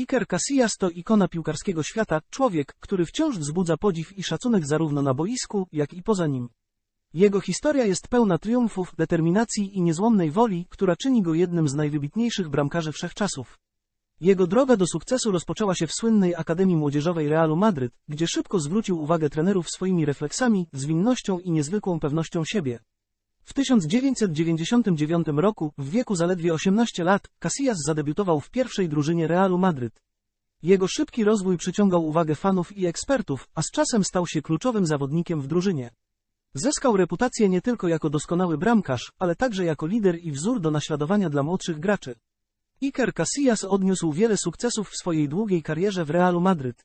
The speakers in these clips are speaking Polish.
Iker Casillas to ikona piłkarskiego świata, człowiek, który wciąż wzbudza podziw i szacunek zarówno na boisku, jak i poza nim. Jego historia jest pełna triumfów, determinacji i niezłomnej woli, która czyni go jednym z najwybitniejszych bramkarzy wszechczasów. Jego droga do sukcesu rozpoczęła się w słynnej Akademii Młodzieżowej Realu Madryt, gdzie szybko zwrócił uwagę trenerów swoimi refleksami, zwinnością i niezwykłą pewnością siebie. W 1999 roku, w wieku zaledwie 18 lat, Casillas zadebiutował w pierwszej drużynie Realu Madryt. Jego szybki rozwój przyciągał uwagę fanów i ekspertów, a z czasem stał się kluczowym zawodnikiem w drużynie. Zyskał reputację nie tylko jako doskonały bramkarz, ale także jako lider i wzór do naśladowania dla młodszych graczy. Iker Casillas odniósł wiele sukcesów w swojej długiej karierze w Realu Madryt.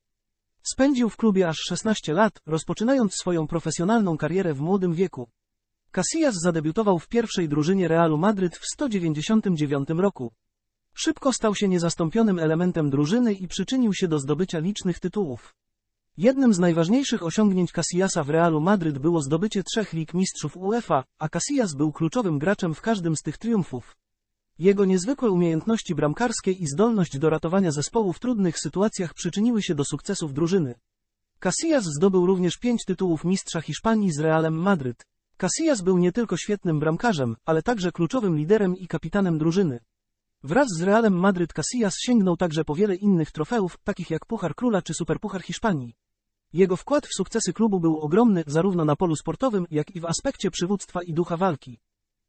Spędził w klubie aż 16 lat, rozpoczynając swoją profesjonalną karierę w młodym wieku. Casillas zadebiutował w pierwszej drużynie Realu Madryt w 199 roku. Szybko stał się niezastąpionym elementem drużyny i przyczynił się do zdobycia licznych tytułów. Jednym z najważniejszych osiągnięć Casillasa w Realu Madryt było zdobycie trzech lig mistrzów UEFA, a Casillas był kluczowym graczem w każdym z tych triumfów. Jego niezwykłe umiejętności bramkarskie i zdolność do ratowania zespołu w trudnych sytuacjach przyczyniły się do sukcesów drużyny. Casillas zdobył również pięć tytułów mistrza Hiszpanii z Realem Madryt. Casillas był nie tylko świetnym bramkarzem, ale także kluczowym liderem i kapitanem drużyny. Wraz z Realem Madryt Casillas sięgnął także po wiele innych trofeów, takich jak Puchar Króla czy Superpuchar Hiszpanii. Jego wkład w sukcesy klubu był ogromny, zarówno na polu sportowym, jak i w aspekcie przywództwa i ducha walki.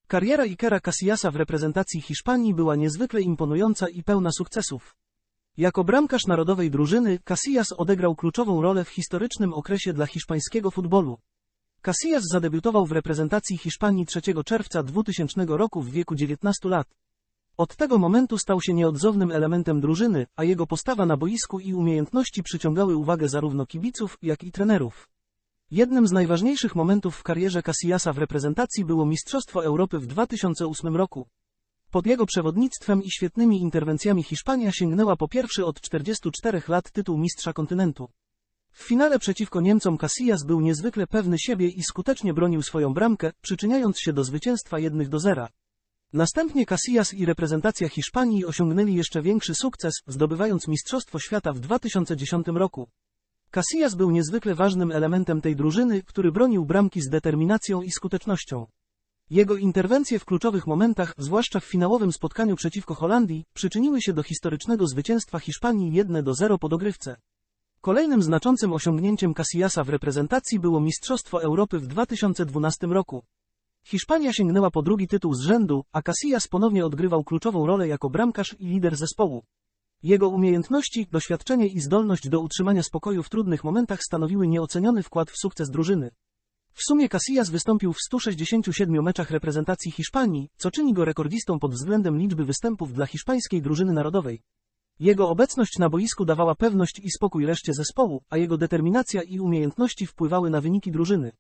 Kariera Ikera Casillasa w reprezentacji Hiszpanii była niezwykle imponująca i pełna sukcesów. Jako bramkarz narodowej drużyny, Casillas odegrał kluczową rolę w historycznym okresie dla hiszpańskiego futbolu. Casillas zadebiutował w reprezentacji Hiszpanii 3 czerwca 2000 roku w wieku 19 lat. Od tego momentu stał się nieodzownym elementem drużyny, a jego postawa na boisku i umiejętności przyciągały uwagę zarówno kibiców, jak i trenerów. Jednym z najważniejszych momentów w karierze Casillasa w reprezentacji było Mistrzostwo Europy w 2008 roku. Pod jego przewodnictwem i świetnymi interwencjami Hiszpania sięgnęła po pierwszy od 44 lat tytuł mistrza kontynentu. W finale przeciwko Niemcom Casillas był niezwykle pewny siebie i skutecznie bronił swoją bramkę, przyczyniając się do zwycięstwa jednych do zera. Następnie Casillas i reprezentacja Hiszpanii osiągnęli jeszcze większy sukces, zdobywając Mistrzostwo Świata w 2010 roku. Casillas był niezwykle ważnym elementem tej drużyny, który bronił bramki z determinacją i skutecznością. Jego interwencje w kluczowych momentach, zwłaszcza w finałowym spotkaniu przeciwko Holandii, przyczyniły się do historycznego zwycięstwa Hiszpanii 1 do 0 po dogrywce. Kolejnym znaczącym osiągnięciem Casillasa w reprezentacji było Mistrzostwo Europy w 2012 roku. Hiszpania sięgnęła po drugi tytuł z rzędu, a Casillas ponownie odgrywał kluczową rolę jako bramkarz i lider zespołu. Jego umiejętności, doświadczenie i zdolność do utrzymania spokoju w trudnych momentach stanowiły nieoceniony wkład w sukces drużyny. W sumie Casillas wystąpił w 167 meczach reprezentacji Hiszpanii, co czyni go rekordzistą pod względem liczby występów dla hiszpańskiej drużyny narodowej. Jego obecność na boisku dawała pewność i spokój reszcie zespołu, a jego determinacja i umiejętności wpływały na wyniki drużyny.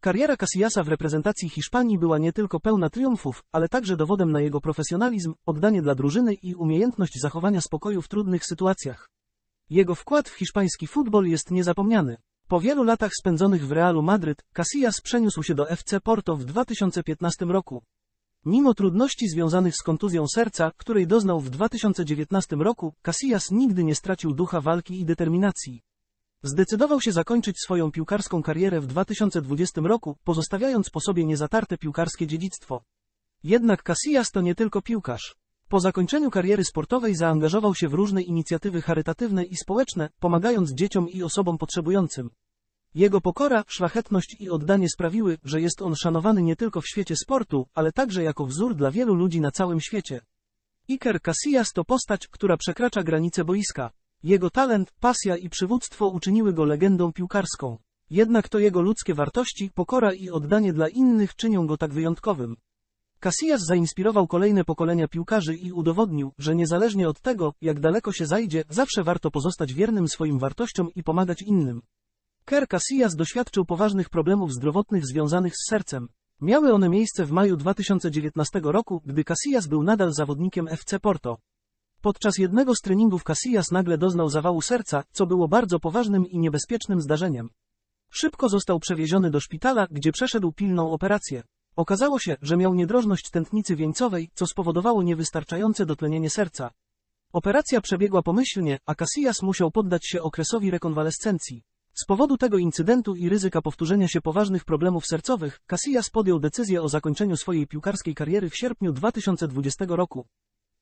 Kariera Casillasa w reprezentacji Hiszpanii była nie tylko pełna triumfów, ale także dowodem na jego profesjonalizm, oddanie dla drużyny i umiejętność zachowania spokoju w trudnych sytuacjach. Jego wkład w hiszpański futbol jest niezapomniany. Po wielu latach spędzonych w Realu Madryt, Casillas przeniósł się do FC Porto w 2015 roku. Mimo trudności związanych z kontuzją serca, której doznał w 2019 roku, Casillas nigdy nie stracił ducha walki i determinacji. Zdecydował się zakończyć swoją piłkarską karierę w 2020 roku, pozostawiając po sobie niezatarte piłkarskie dziedzictwo. Jednak Casillas to nie tylko piłkarz. Po zakończeniu kariery sportowej zaangażował się w różne inicjatywy charytatywne i społeczne, pomagając dzieciom i osobom potrzebującym. Jego pokora, szlachetność i oddanie sprawiły, że jest on szanowany nie tylko w świecie sportu, ale także jako wzór dla wielu ludzi na całym świecie. Iker Casillas to postać, która przekracza granice boiska. Jego talent, pasja i przywództwo uczyniły go legendą piłkarską. Jednak to jego ludzkie wartości, pokora i oddanie dla innych czynią go tak wyjątkowym. Casillas zainspirował kolejne pokolenia piłkarzy i udowodnił, że niezależnie od tego, jak daleko się zajdzie, zawsze warto pozostać wiernym swoim wartościom i pomagać innym. Ker Casillas doświadczył poważnych problemów zdrowotnych związanych z sercem. Miały one miejsce w maju 2019 roku, gdy Casillas był nadal zawodnikiem FC Porto. Podczas jednego z treningów Casillas nagle doznał zawału serca, co było bardzo poważnym i niebezpiecznym zdarzeniem. Szybko został przewieziony do szpitala, gdzie przeszedł pilną operację. Okazało się, że miał niedrożność tętnicy wieńcowej, co spowodowało niewystarczające dotlenienie serca. Operacja przebiegła pomyślnie, a Casillas musiał poddać się okresowi rekonwalescencji. Z powodu tego incydentu i ryzyka powtórzenia się poważnych problemów sercowych, Casillas podjął decyzję o zakończeniu swojej piłkarskiej kariery w sierpniu 2020 roku.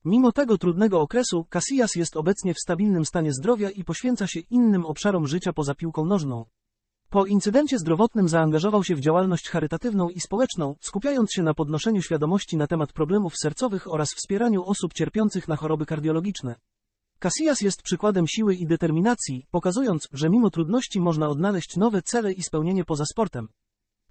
Mimo tego trudnego okresu, Casillas jest obecnie w stabilnym stanie zdrowia i poświęca się innym obszarom życia poza piłką nożną. Po incydencie zdrowotnym zaangażował się w działalność charytatywną i społeczną, skupiając się na podnoszeniu świadomości na temat problemów sercowych oraz wspieraniu osób cierpiących na choroby kardiologiczne. Casillas jest przykładem siły i determinacji, pokazując, że mimo trudności można odnaleźć nowe cele i spełnienie poza sportem.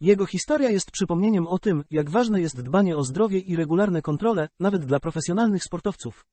Jego historia jest przypomnieniem o tym, jak ważne jest dbanie o zdrowie i regularne kontrole, nawet dla profesjonalnych sportowców.